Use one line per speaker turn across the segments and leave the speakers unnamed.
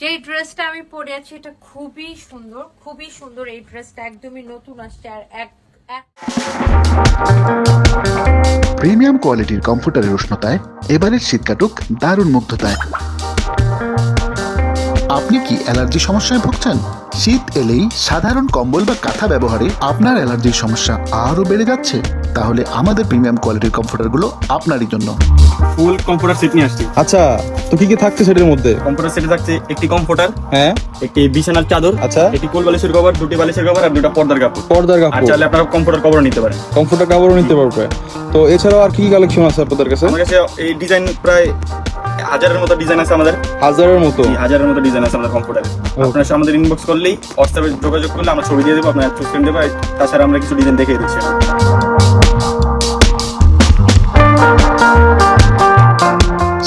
যে ড্রেসটা আমি পরে আছি, এটা খুবই সুন্দর খুবই সুন্দর এই ড্রেসটা একদমই নতুন আসছে আর এক
প্রিমিয়াম কোয়ালিটির কমফোর্টারের উষ্ণতায়, এবারের শীত কাটুক দারুণ মুগ্ধতায়। আপনি কি অ্যালার্জি সমস্যায় ভুগছেন? শীত এলেই সাধারণ কম্বল বা কাঁথা ব্যবহারে আপনার অ্যালার্জির সমস্যা আরও বেড়ে যাচ্ছে। তাহলে আমাদের প্রিমিয়াম কোয়ালিটির কমফোর্টারগুলো আপনারই জন্য।
ফুল কম্পিউটার সেট নিয়ে আসছি।
আচ্ছা তো কি কি থাকছে সেটার মধ্যে?
কম্পিউটার সেটে থাকছে একটি কম্পিউটার
হ্যাঁ।
একটি বিছানার চাদর
আচ্ছা।
একটি কোল বালিশের কভার দুটি বালিশের কভার আর দুটো পর্দার কাপড়।
পর্দার কাপড়।
চাইলে আপনারা কম্পিউটার কভার নিতে পারেন।
কমফোর্টার কাপড়ও নিতে পারবে। তো এছাড়াও আর কি কি কালেকশন আছে আপনাদের কাছে?
আমার কাছে এই ডিজাইন প্রায় হাজারের মতো ডিজাইন আছে আমাদের।
হাজারের মতো?
এই হাজারের মতো ডিজাইন আছে আমাদের কম্পিউটারে আপনারা আমাদের ইনবক্স করলেই হোয়াটসঅ্যাপে যোগাযোগ করলে আমরা ছবি দিয়ে দেবো আপনার চুজ করে দেবো তাছাড়া আমরা কিছু ডিজাইন দেখিয়ে দিচ্ছি।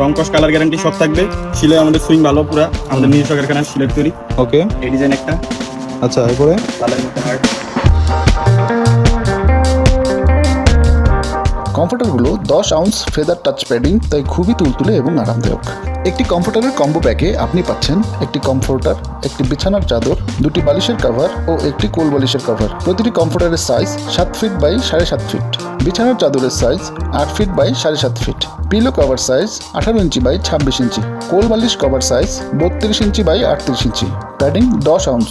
রং কস কালার গ্যারান্টি সব থাকবে। সিলাই আমাদের সুইং ভালো পুরা। আমাদের নিজস্ব কারখানার সিলেট তৈরি
ওকে
এই ডিজাইন একটা।
আচ্ছা এরপরে?
কালার মধ্যে হার্ট
কমফোর্টারগুলো দশ আউন্স ফেদার টাচ প্যাডিং তাই খুবই তুলতুলে এবং আরামদায়ক। একটি কমফোর্টারের কম্বো প্যাকে আপনি পাচ্ছেন একটি কমফোর্টার, একটি বিছানার চাদর, দুটি বালিশের কভার ও একটি কোল বালিশের কভার প্রতিটি কমফোর্টারের সাইজ সাত ফিট বাই সাড়ে সাত ফিট বিছানার চাদরের সাইজ আট ফিট বাই সাড়ে সাত ফিট পিলো কভার সাইজ আঠারো ইঞ্চি বাই ছাব্বিশ ইঞ্চি। কোল বালিশ কভার সাইজ বত্রিশ ইঞ্চি বাই আটত্রিশ ইঞ্চি। প্যাডিং দশ আউন্স।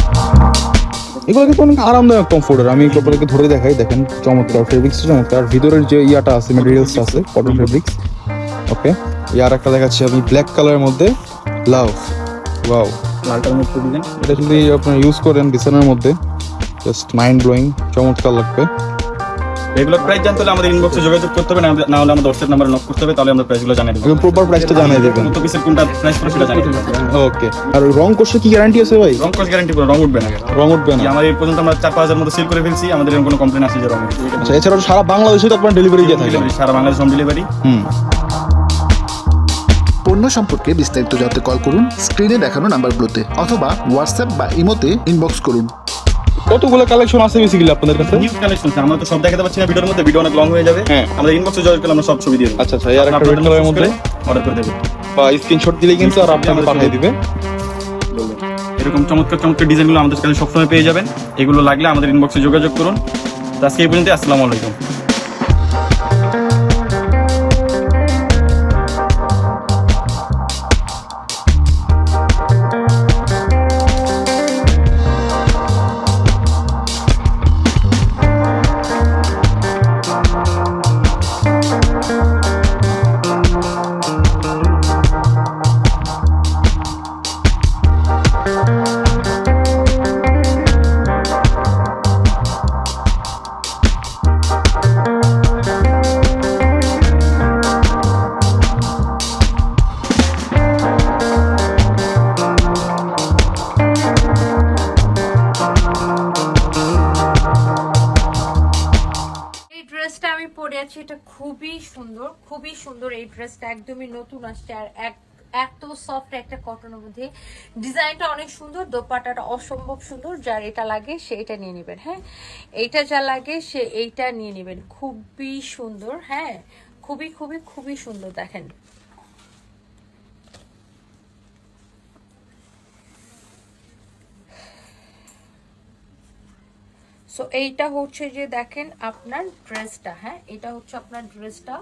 এগুলো কিন্তু অনেক আরামদায়ক কমফোর্টের আমি একটু আপনাদেরকে ধরে দেখাই দেখেন চমৎকার ফেব্রিক্স চমৎকার। ভিতরের যে ইয়াটা আছে মেটেরিয়ালসটা আছে কটন ফেব্রিক্স ওকে ইয়ার একটা দেখাচ্ছি আমি ব্ল্যাক কালারের মধ্যে। লাভ ওয়াও
লালটার মধ্যে দিলেন।
এটা যদি আপনারা ইউজ করেন বিছানার মধ্যে জাস্ট মাইন্ড ব্লোয়িং চমৎকার লাগবে।
এগুলোর প্রাইস জানতে হলে আমাদের ইনবক্সে যোগাযোগ করতে হবে না না হলে আমাদের হোয়াটসঅ্যাপ নাম্বার নক করতে হবে তাহলে আমরা প্রাইসগুলো জানিয়ে দেবো।
প্রপার প্রাইসটা জানিয়ে দেবেন।
কত পিসের কোনটা প্রাইস পড়ে সেটা জানিয়ে দেবো।
ওকে আর রং কোর্সে কি গ্যারান্টি আছে ভাই?
রং কস গ্যারান্টি পুরো রং উঠবে না।
রং উঠবে না।
আমাদের এই পর্যন্ত আমরা চার পাঁচ হাজার মতো সেল করে ফেলছি আমাদের এরকম কোনো কমপ্লেন আসে যে রং
আচ্ছা এছাড়াও সারা বাংলাদেশে তো আপনার ডেলিভারি দিয়ে থাকেন।
সারা বাংলাদেশ হোম ডেলিভারি
হুম।
পণ্য সম্পর্কে বিস্তারিত জানতে কল করুন স্ক্রিনে দেখানো নাম্বারগুলোতে অথবা হোয়াটসঅ্যাপ বা ইমোতে ইনবক্স করুন।
কতগুলো কালেকশন আছে বেসিক্যালি আপনাদের কাছে?
নিউ কালেকশন আমরা তো সব দেখাতে পাচ্ছি না ভিডিওর মধ্যে ভিডিও অনেক লং হয়ে যাবে।
হ্যাঁ।
আমাদের ইনবক্সে জয়েন করলে আমরা সব ছবি দিয়ে দেব।
আচ্ছা আচ্ছা আর একটা রেড কালারের মধ্যে?
অর্ডার করে দেব
বা স্ক্রিনশট দিলে কিন্তু আর আপনাকে পাঠিয়ে দিবে।
এরকম চমৎকার চমৎকার ডিজাইনগুলো আমাদের কাছে সবসময় পেয়ে যাবেন। এগুলো লাগলে আমাদের ইনবক্সে যোগাযোগ করুন। আজকে এই পর্যন্ত আসসালামু আলাইকুম।
পরে আছে, এটা খুবই সুন্দর খুবই সুন্দর এই ড্রেসটা একদমই নতুন আসছে আর এক, এত সফট একটা কটনের মধ্যে। ডিজাইনটা অনেক সুন্দর দোপাটাটা অসম্ভব সুন্দর, যার এটা লাগে সে এটা নিয়ে নেবেন হ্যাঁ? এইটা যা লাগে সে এইটা নিয়ে নেবেন, খুবই সুন্দর হ্যাঁ? খুবই খুবই খুবই সুন্দর, দেখেন। সো এইটা হচ্ছে যে দেখেন আপনার ড্রেসটা হ্যাঁ? এটা হচ্ছে আপনার ড্রেসটা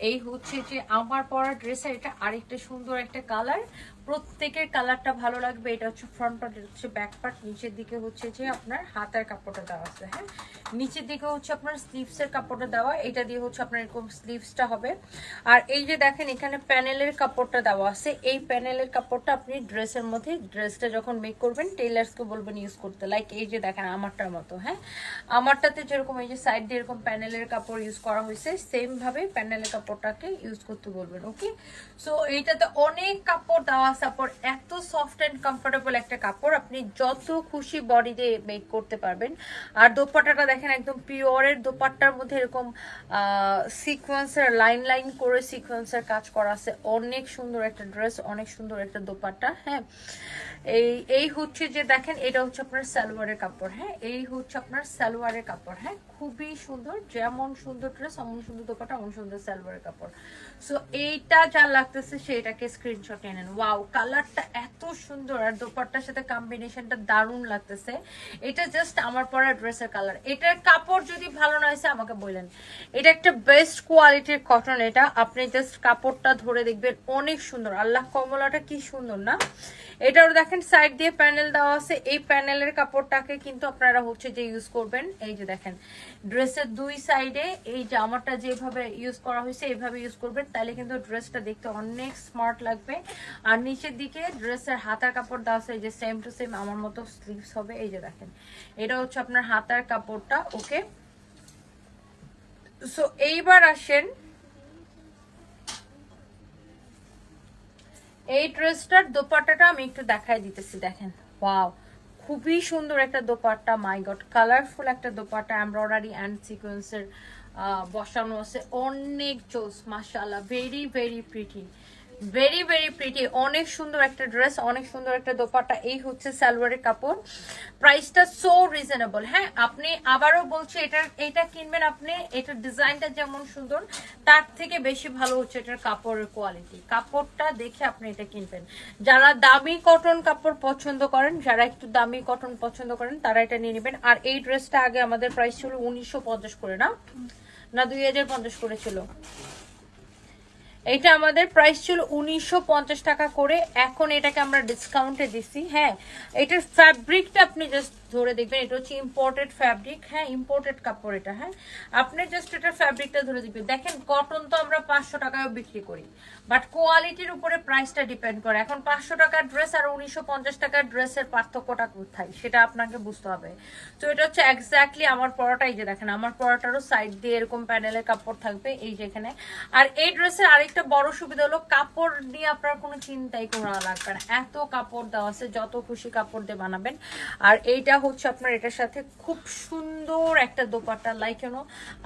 এই হচ্ছে যে আমার পরা ড্রেসের এটা আরেকটা সুন্দর একটা কালার প্রত্যেকের কালারটা ভালো লাগবে। এটা হচ্ছে ফ্রন্ট পার্ট এটা হচ্ছে ব্যাক পার্ট নিচের দিকে হচ্ছে যে আপনার হাতের কাপড়টা দেওয়া আছে হ্যাঁ? নিচের দিকে হচ্ছে আপনার স্লিভসের কাপড়টা দেওয়া, এটা দিয়ে হচ্ছে আপনার এরকম স্লিভসটা হবে। আর এই যে দেখেন, এখানে প্যানেলের কাপড়টা দেওয়া আছে। এই প্যানেলের কাপড়টা আপনি ড্রেসের মধ্যে ড্রেসটা যখন মেক করবেন টেলার্সকে বলবেন ইউজ করতে। লাইক এই যে দেখেন, আমারটার মতো হ্যাঁ? আমারটাতে যেরকম এই যে সাইড দিয়ে এরকম প্যানেলের কাপড় ইউজ করা হয়েছে সেম ভাবে প্যানেলের কাপড়টাকে ইউজ করতে বলবেন ওকে সো এইটাতে অনেক কাপড় দেওয়া কাপড় এত সফট অ্যান্ড কমফোর্টেবল একটা কাপড় আপনি যত খুশি বডি দিয়ে মেক করতে পারবেন। আর দোপাট্টাটা দেখেন একদম পিওরের দোপাট্টার মধ্যে এরকম সিকোয়েন্সের লাইন লাইন করে সিকোয়েন্সের কাজ করা আছে। অনেক সুন্দর একটা ড্রেস অনেক সুন্দর একটা দোপাট্টা হ্যাঁ। এই এই হচ্ছে যে দেখেন, এটা হচ্ছে আপনার সালোয়ারের কাপড় হ্যাঁ। এই হচ্ছে আপনার সালোয়ারের কাপড় হ্যাঁ। খুবই সুন্দর, যেমন সুন্দর ড্রেস অমন সুন্দর দোপাটা অমন সুন্দর সালোয়ারের কাপড়। সো এইটা যা লাগতেছে সেটাকে স্ক্রিনশট এনে নেন। ওয়াও কালারটা এত সুন্দর আর দোপাট্টার সাথে কম্বিনেশনটা দারুণ লাগতেছে। এটা জাস্ট আমার পরা ড্রেসের কালার এটার কাপড় যদি ভালো না হয়েছে, আমাকে বললেন এটা একটা বেস্ট কোয়ালিটির কটন এটা। আপনি জাস্ট কাপড়টা ধরে দেখবেন, অনেক সুন্দর। আল্লাহ কমলাটা কি সুন্দর, না? এটাও দেখেন সাইড দিয়ে প্যানেল দেওয়া আছে। এই প্যানেলের কাপড়টাকে কিন্তু আপনারা হচ্ছে যে ইউজ করবেন। এই যে দেখেন ড্রেসের দুই সাইডে এই জামাটা যেভাবে ইউজ করা হয়েছে এইভাবে ইউজ করবেন। তাহলে কিন্তু ড্রেসটা দেখতে অনেক স্মার্ট লাগবে। আর নিচের দিকে ড্রেসের হাতার কাপড় দেওয়া যে সেম টু সেম আমার মতো স্লিভস হবে। এই যে দেখেন, এটা হচ্ছে আপনার হাতার কাপড়টা ওকে সো এইবার আসেন। এই ড্রেসটার দোপাট্টাটা আমি একটু দেখাই দিতেছি, দেখেন। ওয়াও খুবই সুন্দর একটা দোপাট্টা মাই গড কালারফুল একটা দোপাট্টা এমব্রয়ডারি অ্যান্ড সিকোয়েন্সের বসানো আছে। অনেক জোস মাসাল্লাহ very very pretty very very pretty অনেক সুন্দর একটা ড্রেস অনেক সুন্দর একটা দোপাট্টা। এই হচ্ছে সালোয়ারের কাপড়। প্রাইসটা সো রিজনেবল হ্যাঁ আপনি আবারও বলছি এটা এটা কিনবেন আপনি, এটার ডিজাইনটা যেমন সুন্দর, তার থেকে বেশি ভালো হচ্ছে এটার কাপড়ের কোয়ালিটি কাপড়টা দেখে আপনি এটা কিনবেন। যারা দামি কটন কাপড় পছন্দ করেন, যারা একটু দামি কটন পছন্দ করেন, তারা এটা নিয়ে নেবেন। আর এই ড্রেসটা আগে আমাদের প্রাইস ছিল উনিশশো পঞ্চাশ করে, না? না, দুই হাজার পঞ্চাশ করেছিল। এটা আমাদের প্রাইস ছিল উনিশশো পঞ্চাশ টাকা করে। এখন এটাকে আমরা ডিসকাউন্টে দিছি হ্যাঁ। এটার ফ্যাব্রিকটা আপনি জাস্ট ধরে দেখবেন, এটা হচ্ছে ইম্পোর্টেড ফ্যাব্রিক হ্যাঁ ইম্পোর্টেড কাপড় এটা হ্যাঁ। আপনি জাস্ট এটার ফ্যাব্রিকটা ধরে দেখবেন। দেখেন কটন তো আমরা পাঁচশো টাকায় বিক্রি করি বাট কোয়ালিটির উপরে প্রাইসটা ডিপেন্ড করে। এখন পাঁচশো টাকার ড্রেস আর উনিশশো পঞ্চাশ টাকার ড্রেসের পার্থক্যটা কোথায়, সেটা আপনাকে বুঝতে হবে। তো এটা হচ্ছে এক্স্যাক্টলি আমার পরাটাই যে দেখেন, আমার পরাটারও সাইড দিয়ে এরকম প্যানেলের কাপড় থাকবে, এই যেখানে আর এই ড্রেসের আরেকটা বড় সুবিধা হলো কাপড় নিয়ে আপনার কোনো চিন্তাই করা লাগবে না। এত কাপড় দেওয়া আছে, যত খুশি কাপড় দিয়ে বানাবেন। আর এইটা হচ্ছে আপনার এটার সাথে খুব সুন্দর একটা দোপাট্টা। লাইক কেন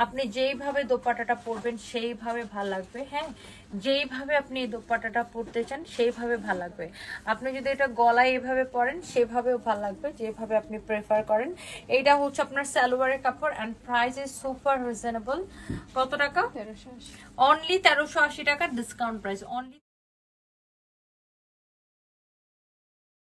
আপনি যেইভাবে দোপাট্টাটা পরবেন, সেইভাবে ভালো লাগবে। হ্যাঁ যেইভাবে আপনি এই দোপাট্টাটা পরতে চান সেইভাবে ভালো লাগবে। আপনি যদি এটা গলায় এভাবে পরেন সেভাবেও ভালো লাগবে যেভাবে আপনি প্রেফার করেন। এইটা হচ্ছে আপনার সালোয়ারের কাপড় and price is super reasonable কত টাকা? তেরোশো অনলি তেরোশো আশি টাকা ডিসকাউন্ট প্রাইস অনলি